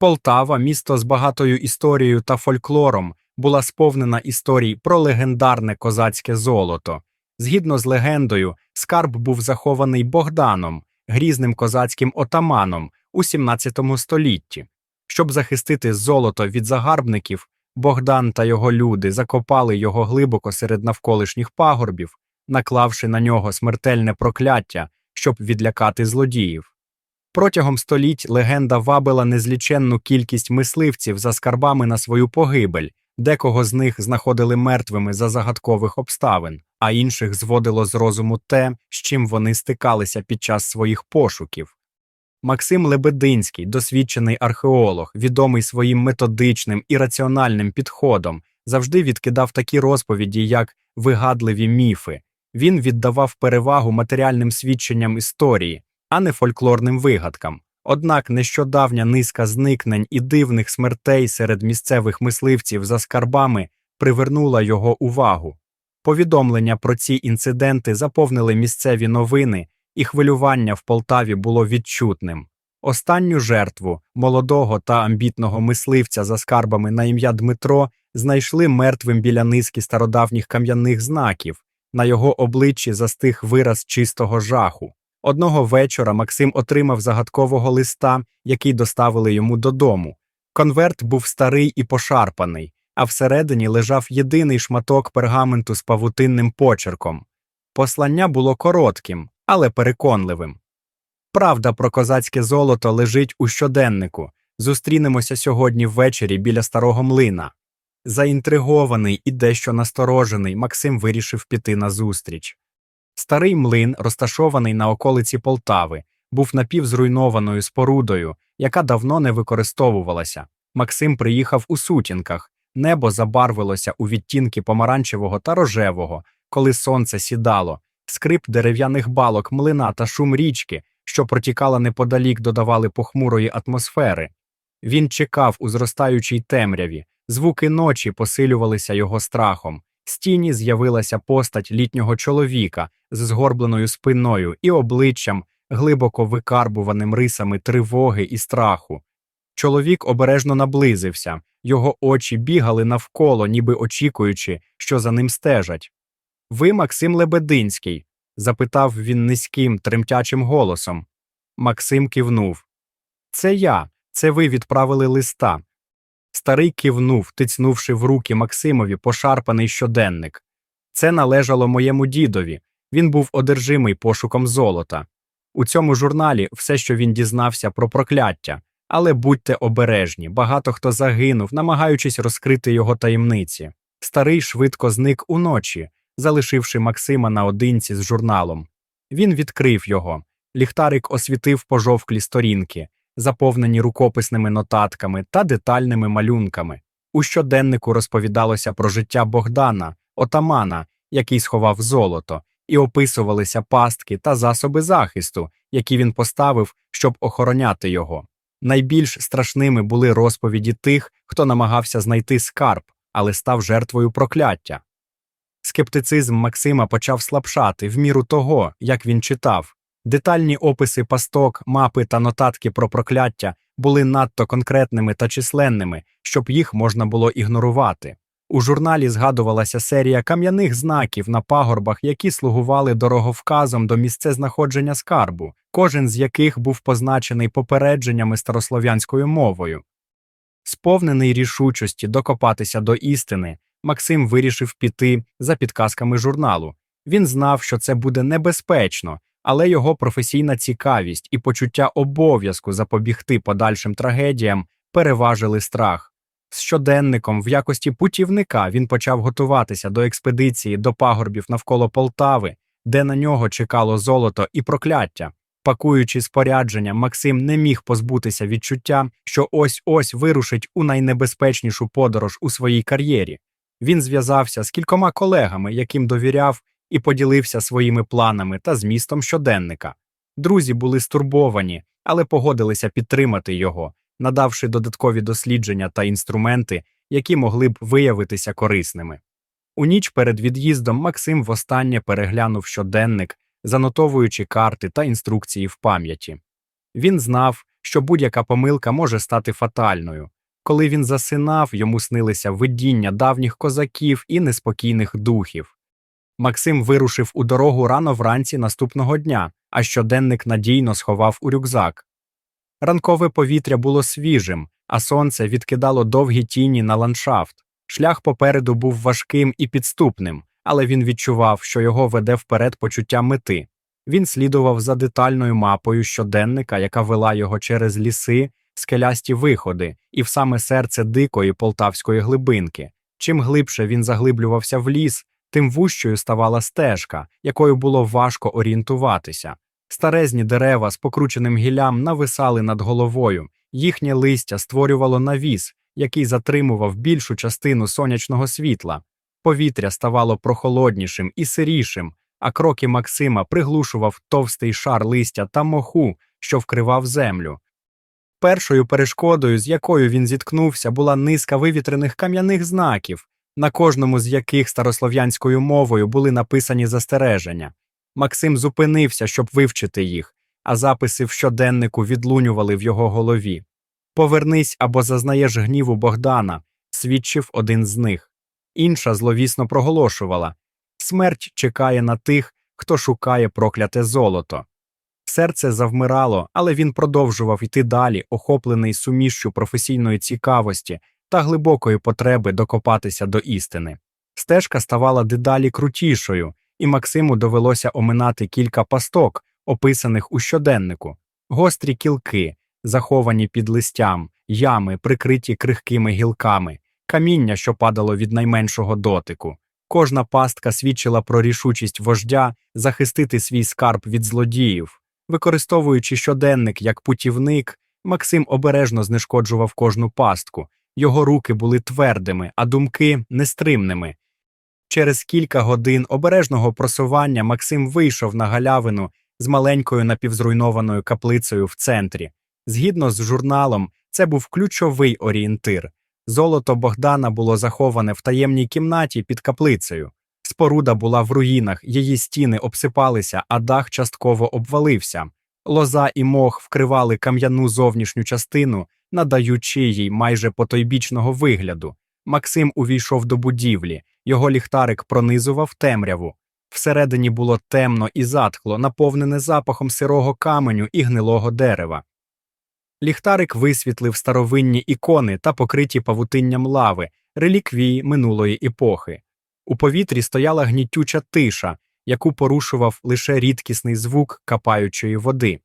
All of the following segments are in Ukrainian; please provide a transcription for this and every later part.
Полтава, місто з багатою історією та фольклором, була сповнена історій про легендарне козацьке золото. Згідно з легендою, скарб був захований Богданом, грізним козацьким отаманом у 17 столітті. Щоб захистити золото від загарбників, Богдан та його люди закопали його глибоко серед навколишніх пагорбів, наклавши на нього смертельне прокляття, щоб відлякати злодіїв. Протягом століть легенда вабила незліченну кількість мисливців за скарбами на свою погибель, декого з них знаходили мертвими за загадкових обставин, а інших зводило з розуму те, з чим вони стикалися під час своїх пошуків. Максим Лебединський, досвідчений археолог, відомий своїм методичним і раціональним підходом, завжди відкидав такі розповіді, як вигадливі міфи. Він віддавав перевагу матеріальним свідченням історії, а не фольклорним вигадкам. Однак нещодавня низка зникнень і дивних смертей серед місцевих мисливців за скарбами привернула його увагу. Повідомлення про ці інциденти заповнили місцеві новини, і хвилювання в Полтаві було відчутним. Останню жертву молодого та амбітного мисливця за скарбами на ім'я Дмитро знайшли мертвим біля низки стародавніх кам'яних знаків. На його обличчі застиг вираз чистого жаху. Одного вечора Максим отримав загадкового листа, який доставили йому додому. Конверт був старий і пошарпаний, а всередині лежав єдиний шматок пергаменту з павутинним почерком. Послання було коротким, але переконливим. Правда про козацьке золото лежить у щоденнику. Зустрінемося сьогодні ввечері біля старого млина. Заінтригований і дещо насторожений, Максим вирішив піти назустріч. Старий млин, розташований на околиці Полтави, був напівзруйнованою спорудою, яка давно не використовувалася. Максим приїхав у сутінках, небо забарвилося у відтінки помаранчевого та рожевого, коли сонце сідало, скрип дерев'яних балок млина та шум річки, що протікала неподалік, додавали похмурої атмосфери. Він чекав у зростаючій темряві, звуки ночі посилювалися його страхом. З тіні з'явилася постать літнього чоловіка з згорбленою спиною і обличчям, глибоко викарбуваним рисами тривоги і страху. Чоловік обережно наблизився, його очі бігали навколо, ніби очікуючи, що за ним стежать. Ви Максим Лебединський? запитав він низьким, тремтячим голосом. Максим кивнув. Це я, це ви відправили листа. Старий кивнув, тицнувши в руки Максимові пошарпаний щоденник. Це належало моєму дідові. Він був одержимий пошуком золота. У цьому журналі все, що він дізнався про прокляття, але будьте обережні, багато хто загинув, намагаючись розкрити його таємниці. Старий швидко зник уночі, залишивши Максима наодинці з журналом. Він відкрив його. Ліхтарик освітив пожовклі сторінки, заповнені рукописними нотатками та детальними малюнками. У щоденнику розповідалося про життя Богдана, отамана, який сховав золото, і описувалися пастки та засоби захисту, які він поставив, щоб охороняти його. Найбільш страшними були розповіді тих, хто намагався знайти скарб, але став жертвою прокляття. Скептицизм Максима почав слабшати в міру того, як він читав. Детальні описи пасток, мапи та нотатки про прокляття були надто конкретними та численними, щоб їх можна було ігнорувати. У журналі згадувалася серія кам'яних знаків на пагорбах, які слугували дороговказом до місцезнаходження скарбу, кожен з яких був позначений попередженнями старослов'янською мовою. Сповнений рішучості докопатися до істини, Максим вирішив піти за підказками журналу. Він знав, що це буде небезпечно, але його професійна цікавість і почуття обов'язку запобігти подальшим трагедіям переважили страх. З щоденником в якості путівника він почав готуватися до експедиції до пагорбів навколо Полтави, де на нього чекало золото і прокляття. Пакуючи спорядження, Максим не міг позбутися відчуття, що ось ось вирушить у найнебезпечнішу подорож у своїй кар'єрі. Він зв'язався з кількома колегами, яким довіряв, і поділився своїми планами та змістом щоденника. Друзі були стурбовані, але погодилися підтримати його, надавши додаткові дослідження та інструменти, які могли б виявитися корисними. У ніч перед від'їздом Максим востаннє переглянув щоденник, занотовуючи карти та інструкції в пам'яті. Він знав, що будь-яка помилка може стати фатальною. Коли він засинав, йому снилися видіння давніх козаків і неспокійних духів. Максим вирушив у дорогу рано вранці наступного дня, а щоденник надійно сховав у рюкзак. Ранкове повітря було свіжим, а сонце відкидало довгі тіні на ландшафт. Шлях попереду був важким і підступним, але він відчував, що його веде вперед почуття мети. Він слідував за детальною мапою щоденника, яка вела його через ліси, скелясті виходи і в саме серце дикої полтавської глибинки. Чим глибше він заглиблювався в ліс, тим вущою ставала стежка, якою було важко орієнтуватися. Старезні дерева з покрученим гіллям нависали над головою, їхнє листя створювало навіс, який затримував більшу частину сонячного світла. Повітря ставало прохолоднішим і сирішим, а кроки Максима приглушував товстий шар листя та моху, що вкривав землю. Першою перешкодою, з якою він зіткнувся, була низка вивітрених кам'яних знаків, на кожному з яких старослов'янською мовою були написані застереження. Максим зупинився, щоб вивчити їх, а записи в щоденнику відлунювали в його голові. Повернись або зазнаєш гніву Богдана, свідчив один з них. Інша зловісно проголошувала смерть чекає на тих, хто шукає прокляте золото. Серце завмирало, але він продовжував йти далі, охоплений сумішчю професійної цікавості та глибокої потреби докопатися до істини. Стежка ставала дедалі крутішою, і Максиму довелося оминати кілька пасток, описаних у щоденнику, гострі кілки, заховані під листям, ями, прикриті крихкими гілками, каміння, що падало від найменшого дотику. Кожна пастка свідчила про рішучість вождя захистити свій скарб від злодіїв. Використовуючи щоденник як путівник, Максим обережно знешкоджував кожну пастку. Його руки були твердими, а думки нестримними. Через кілька годин обережного просування Максим вийшов на галявину з маленькою напівзруйнованою каплицею в центрі. Згідно з журналом, це був ключовий орієнтир. Золото Богдана було заховане в таємній кімнаті під каплицею. Споруда була в руїнах, її стіни обсипалися, а дах частково обвалився. Лоза і мох вкривали кам'яну зовнішню частину, надаючи їй майже потойбічного вигляду. Максим увійшов до будівлі, його ліхтарик пронизував темряву. Всередині було темно і затхло, наповнене запахом сирого каменю і гнилого дерева. Ліхтарик висвітлив старовинні ікони та покриті павутинням лави, реліквії минулої епохи. У повітрі стояла гнітюча тиша, яку порушував лише рідкісний звук капаючої води.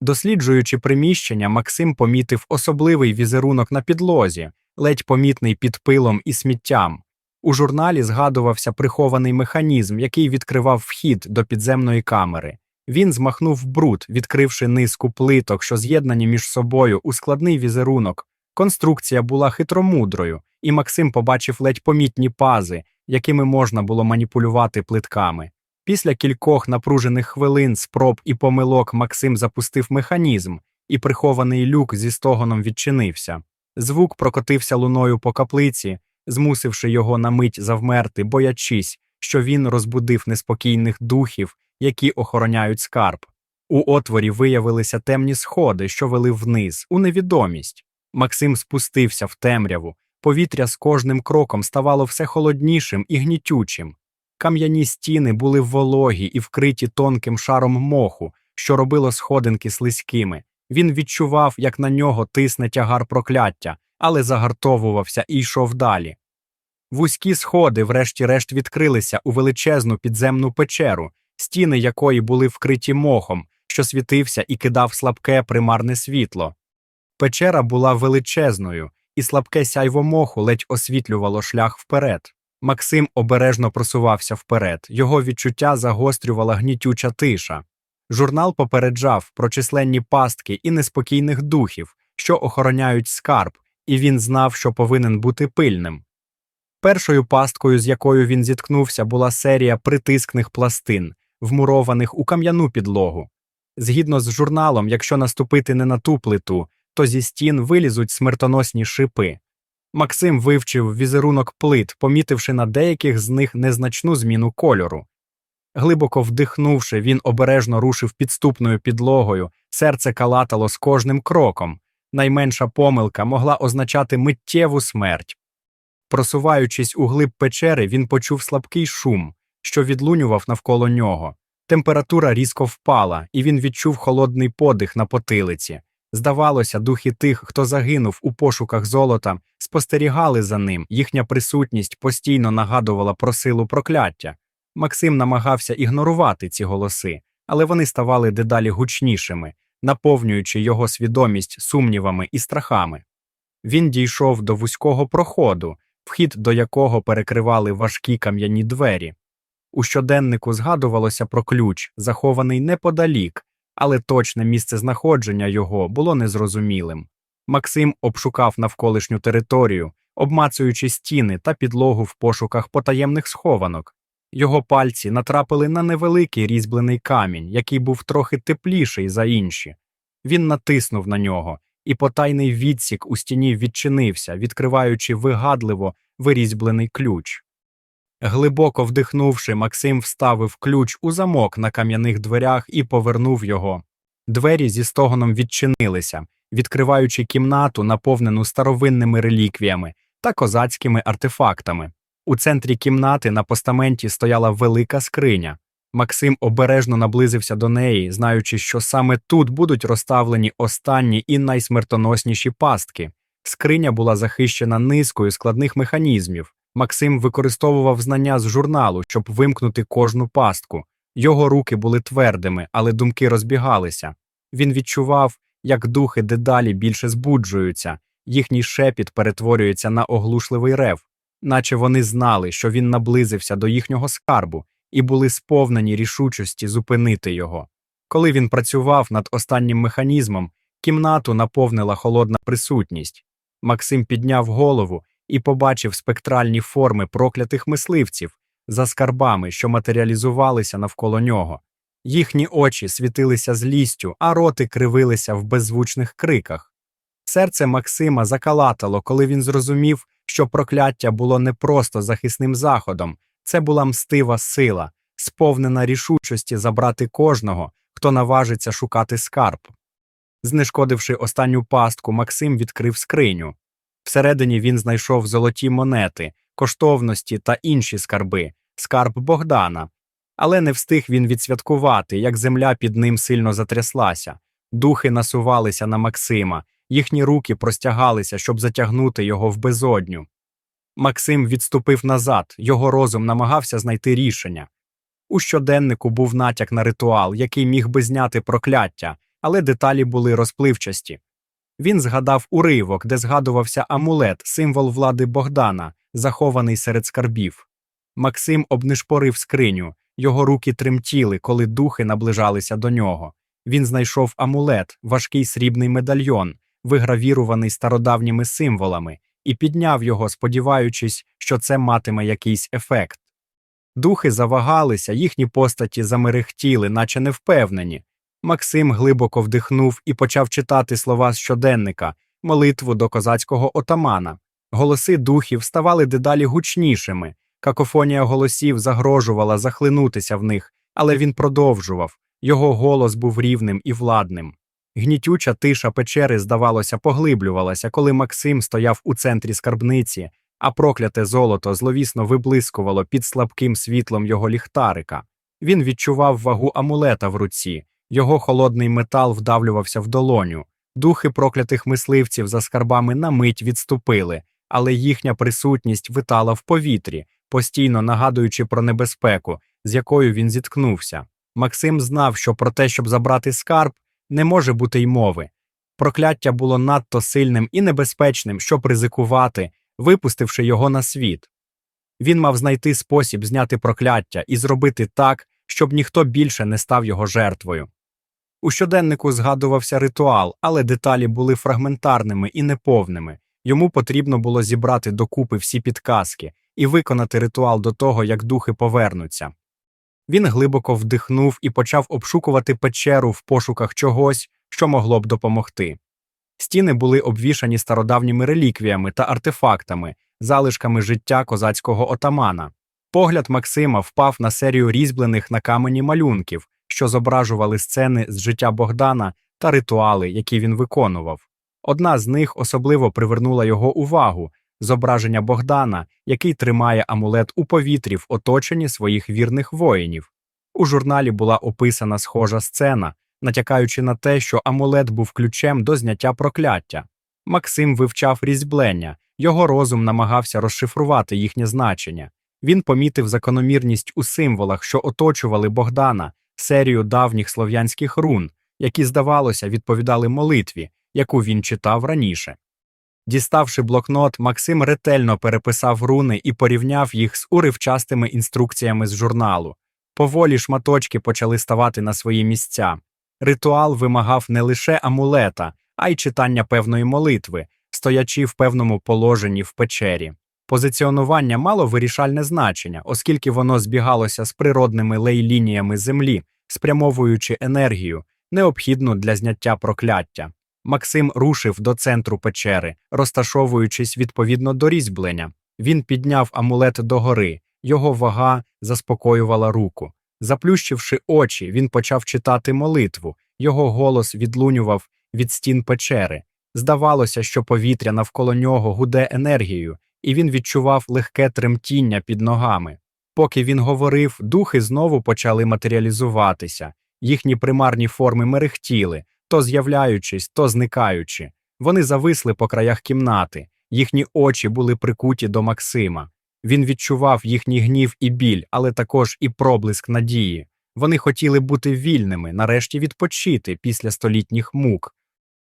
Досліджуючи приміщення, Максим помітив особливий візерунок на підлозі, ледь помітний під пилом і сміттям. У журналі згадувався прихований механізм, який відкривав вхід до підземної камери. Він змахнув бруд, відкривши низку плиток, що з'єднані між собою у складний візерунок. Конструкція була хитромудрою, і Максим побачив ледь помітні пази, якими можна було маніпулювати плитками. Після кількох напружених хвилин спроб і помилок Максим запустив механізм, і прихований люк зі стогоном відчинився. Звук прокотився луною по каплиці, змусивши його на мить завмерти, боячись, що він розбудив неспокійних духів, які охороняють скарб. У отворі виявилися темні сходи, що вели вниз, у невідомість. Максим спустився в темряву. Повітря з кожним кроком ставало все холоднішим і гнітючим. Кам'яні стіни були вологі і вкриті тонким шаром моху, що робило сходинки слизькими. Він відчував, як на нього тисне тягар прокляття, але загартовувався і йшов далі. Вузькі сходи, врешті-решт, відкрилися у величезну підземну печеру, стіни якої були вкриті мохом, що світився і кидав слабке примарне світло. Печера була величезною, і слабке сяйво моху ледь освітлювало шлях вперед. Максим обережно просувався вперед, його відчуття загострювала гнітюча тиша. Журнал попереджав про численні пастки і неспокійних духів, що охороняють скарб, і він знав, що повинен бути пильним. Першою пасткою, з якою він зіткнувся, була серія притискних пластин, вмурованих у кам'яну підлогу. Згідно з журналом, якщо наступити не на ту плиту, то зі стін вилізуть смертоносні шипи. Максим вивчив візерунок плит, помітивши на деяких з них незначну зміну кольору. Глибоко вдихнувши, він обережно рушив підступною підлогою, серце калатало з кожним кроком. Найменша помилка могла означати миттєву смерть. Просуваючись у глиб печери, він почув слабкий шум, що відлунював навколо нього. Температура різко впала, і він відчув холодний подих на потилиці. Здавалося, духи тих, хто загинув у пошуках золота, спостерігали за ним, їхня присутність постійно нагадувала про силу прокляття. Максим намагався ігнорувати ці голоси, але вони ставали дедалі гучнішими, наповнюючи його свідомість сумнівами і страхами. Він дійшов до вузького проходу, вхід до якого перекривали важкі кам'яні двері. У щоденнику згадувалося про ключ, захований неподалік, але точне місце знаходження його було незрозумілим. Максим обшукав навколишню територію, обмацуючи стіни та підлогу в пошуках потаємних схованок. Його пальці натрапили на невеликий різьблений камінь, який був трохи тепліший за інші. Він натиснув на нього, і потайний відсік у стіні відчинився, відкриваючи вигадливо вирізьблений ключ. Глибоко вдихнувши, Максим вставив ключ у замок на кам'яних дверях і повернув його. Двері зі стогоном відчинилися, відкриваючи кімнату, наповнену старовинними реліквіями та козацькими артефактами. У центрі кімнати на постаменті стояла велика скриня. Максим обережно наблизився до неї, знаючи, що саме тут будуть розставлені останні і найсмертоносніші пастки. Скриня була захищена низкою складних механізмів. Максим використовував знання з журналу, щоб вимкнути кожну пастку. Його руки були твердими, але думки розбігалися. Він відчував, як духи дедалі більше збуджуються, їхній шепіт перетворюється на оглушливий рев, наче вони знали, що він наблизився до їхнього скарбу, і були сповнені рішучості зупинити його. Коли він працював над останнім механізмом, кімнату наповнила холодна присутність. Максим підняв голову і побачив спектральні форми проклятих мисливців за скарбами, що матеріалізувалися навколо нього. Їхні очі світилися злістю, а роти кривилися в беззвучних криках. Серце Максима закалатало, коли він зрозумів, що прокляття було не просто захисним заходом, це була мстива сила, сповнена рішучості забрати кожного, хто наважиться шукати скарб. Знешкодивши останню пастку, Максим відкрив скриню. Всередині він знайшов золоті монети, коштовності та інші скарби, скарб Богдана. Але не встиг він відсвяткувати, як земля під ним сильно затряслася. Духи насувалися на Максима, їхні руки простягалися, щоб затягнути його в безодню. Максим відступив назад, його розум намагався знайти рішення. У щоденнику був натяк на ритуал, який міг би зняти прокляття, але деталі були розпливчасті. Він згадав уривок, де згадувався амулет, символ влади Богдана, захований серед скарбів. Максим обнишпорив скриню, його руки тремтіли, коли духи наближалися до нього. Він знайшов амулет, важкий срібний медальйон, вигравіруваний стародавніми символами, і підняв його, сподіваючись, що це матиме якийсь ефект. Духи завагалися, їхні постаті замерехтіли, наче невпевнені. Максим глибоко вдихнув і почав читати слова з щоденника, молитву до козацького отамана. Голоси духів ставали дедалі гучнішими, какофонія голосів загрожувала захлинутися в них, але він продовжував його голос був рівним і владним. Гнітюча тиша печери, здавалося, поглиблювалася, коли Максим стояв у центрі скарбниці, а прокляте золото зловісно виблискувало під слабким світлом його ліхтарика. Він відчував вагу амулета в руці, його холодний метал вдавлювався в долоню. Духи проклятих мисливців за скарбами на мить відступили, але їхня присутність витала в повітрі, постійно нагадуючи про небезпеку, з якою він зіткнувся. Максим знав, що про те, щоб забрати скарб, не може бути й мови. Прокляття було надто сильним і небезпечним, щоб ризикувати, випустивши його на світ. Він мав знайти спосіб зняти прокляття і зробити так, щоб ніхто більше не став його жертвою. У щоденнику згадувався ритуал, але деталі були фрагментарними і неповними. Йому потрібно було зібрати докупи всі підказки і виконати ритуал до того, як духи повернуться. Він глибоко вдихнув і почав обшукувати печеру в пошуках чогось, що могло б допомогти. Стіни були обвішані стародавніми реліквіями та артефактами, залишками життя козацького отамана. Погляд Максима впав на серію різьблених на камені малюнків, що зображували сцени з життя Богдана та ритуали, які він виконував. Одна з них особливо привернула його увагу зображення Богдана, який тримає амулет у повітрі в оточенні своїх вірних воїнів. У журналі була описана схожа сцена, натякаючи на те, що амулет був ключем до зняття прокляття. Максим вивчав різьблення, його розум намагався розшифрувати їхнє значення. Він помітив закономірність у символах, що оточували Богдана, серію давніх слов'янських рун, які, здавалося, відповідали молитві, яку він читав раніше. Діставши блокнот, Максим ретельно переписав руни і порівняв їх з уривчастими інструкціями з журналу. Поволі шматочки почали ставати на свої місця. Ритуал вимагав не лише амулета, а й читання певної молитви, стоячи в певному положенні в печері. Позиціонування мало вирішальне значення, оскільки воно збігалося з природними лей-лініями землі, спрямовуючи енергію, необхідну для зняття прокляття. Максим рушив до центру печери, розташовуючись відповідно до різьблення. Він підняв амулет догори, його вага заспокоювала руку. Заплющивши очі, він почав читати молитву, його голос відлунював від стін печери. Здавалося, що повітря навколо нього гуде енергією, і він відчував легке тремтіння під ногами. Поки він говорив, духи знову почали матеріалізуватися, їхні примарні форми мерехтіли, то з'являючись, то зникаючи. Вони зависли по краях кімнати, їхні очі були прикуті до Максима. Він відчував їхній гнів і біль, але також і проблиск надії. Вони хотіли бути вільними, нарешті відпочити після столітніх мук.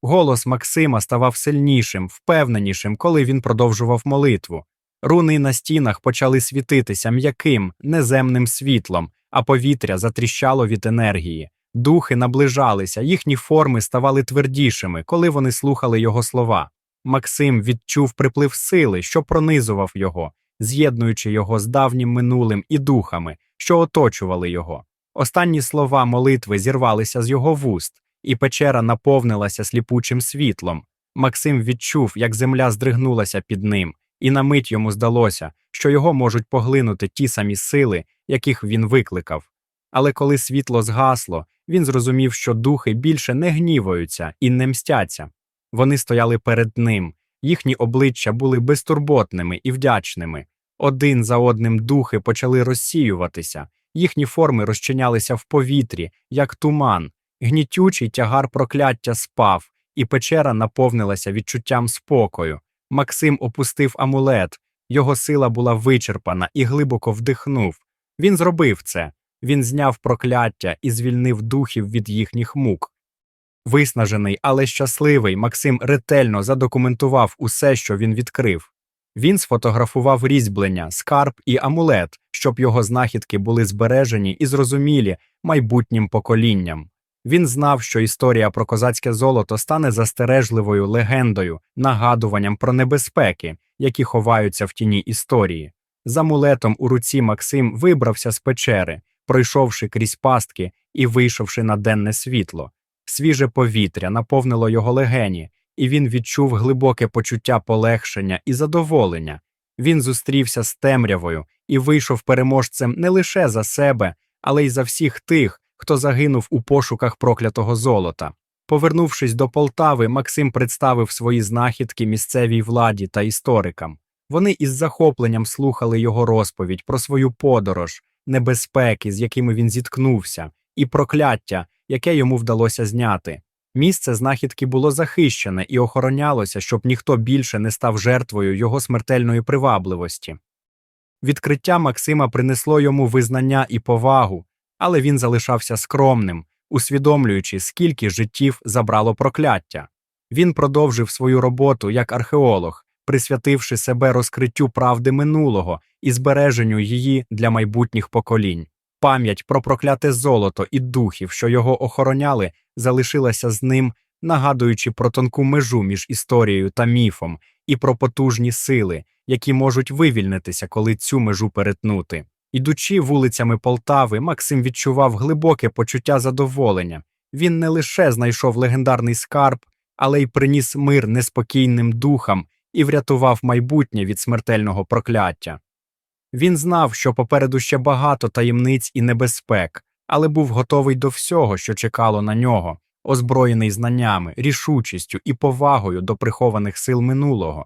Голос Максима ставав сильнішим, впевненішим, коли він продовжував молитву. Руни на стінах почали світитися м'яким, неземним світлом, а повітря затріщало від енергії. Духи наближалися, їхні форми ставали твердішими, коли вони слухали його слова. Максим відчув приплив сили, що пронизував його, з'єднуючи його з давнім минулим і духами, що оточували його. Останні слова молитви зірвалися з його вуст, і печера наповнилася сліпучим світлом. Максим відчув, як земля здригнулася під ним, і на мить йому здалося, що його можуть поглинути ті самі сили, яких він викликав. Але коли світло згасло, він зрозумів, що духи більше не гніваються і не мстяться. Вони стояли перед ним, їхні обличчя були безтурботними і вдячними. Один за одним духи почали розсіюватися, їхні форми розчинялися в повітрі, як туман, гнітючий тягар прокляття спав, і печера наповнилася відчуттям спокою. Максим опустив амулет, його сила була вичерпана і глибоко вдихнув. Він зробив це. Він зняв прокляття і звільнив духів від їхніх мук. Виснажений, але щасливий, Максим ретельно задокументував усе, що він відкрив. Він сфотографував різьблення, скарб і амулет, щоб його знахідки були збережені і зрозумілі майбутнім поколінням. Він знав, що історія про козацьке золото стане застережливою легендою, нагадуванням про небезпеки, які ховаються в тіні історії. З амулетом у руці Максим вибрався з печери, пройшовши крізь пастки і вийшовши на денне світло. Свіже повітря наповнило його легені, і він відчув глибоке почуття полегшення і задоволення. Він зустрівся з темрявою і вийшов переможцем не лише за себе, але й за всіх тих, хто загинув у пошуках проклятого золота. Повернувшись до Полтави, Максим представив свої знахідки місцевій владі та історикам. Вони із захопленням слухали його розповідь про свою подорож, небезпеки, з якими він зіткнувся, і прокляття, яке йому вдалося зняти. Місце знахідки було захищене і охоронялося, щоб ніхто більше не став жертвою його смертельної привабливості. Відкриття Максима принесло йому визнання і повагу, але він залишався скромним, усвідомлюючи, скільки життів забрало прокляття. Він продовжив свою роботу як археолог, присвятивши себе розкриттю правди минулого і збереженню її для майбутніх поколінь. Пам'ять про прокляте золото і духів, що його охороняли, залишилася з ним, нагадуючи про тонку межу між історією та міфом, і про потужні сили, які можуть вивільнитися, коли цю межу перетнути. Ідучи вулицями Полтави, Максим відчував глибоке почуття задоволення. Він не лише знайшов легендарний скарб, але й приніс мир неспокійним духам і врятував майбутнє від смертельного прокляття. Він знав, що попереду ще багато таємниць і небезпек, але був готовий до всього, що чекало на нього, озброєний знаннями, рішучістю і повагою до прихованих сил минулого.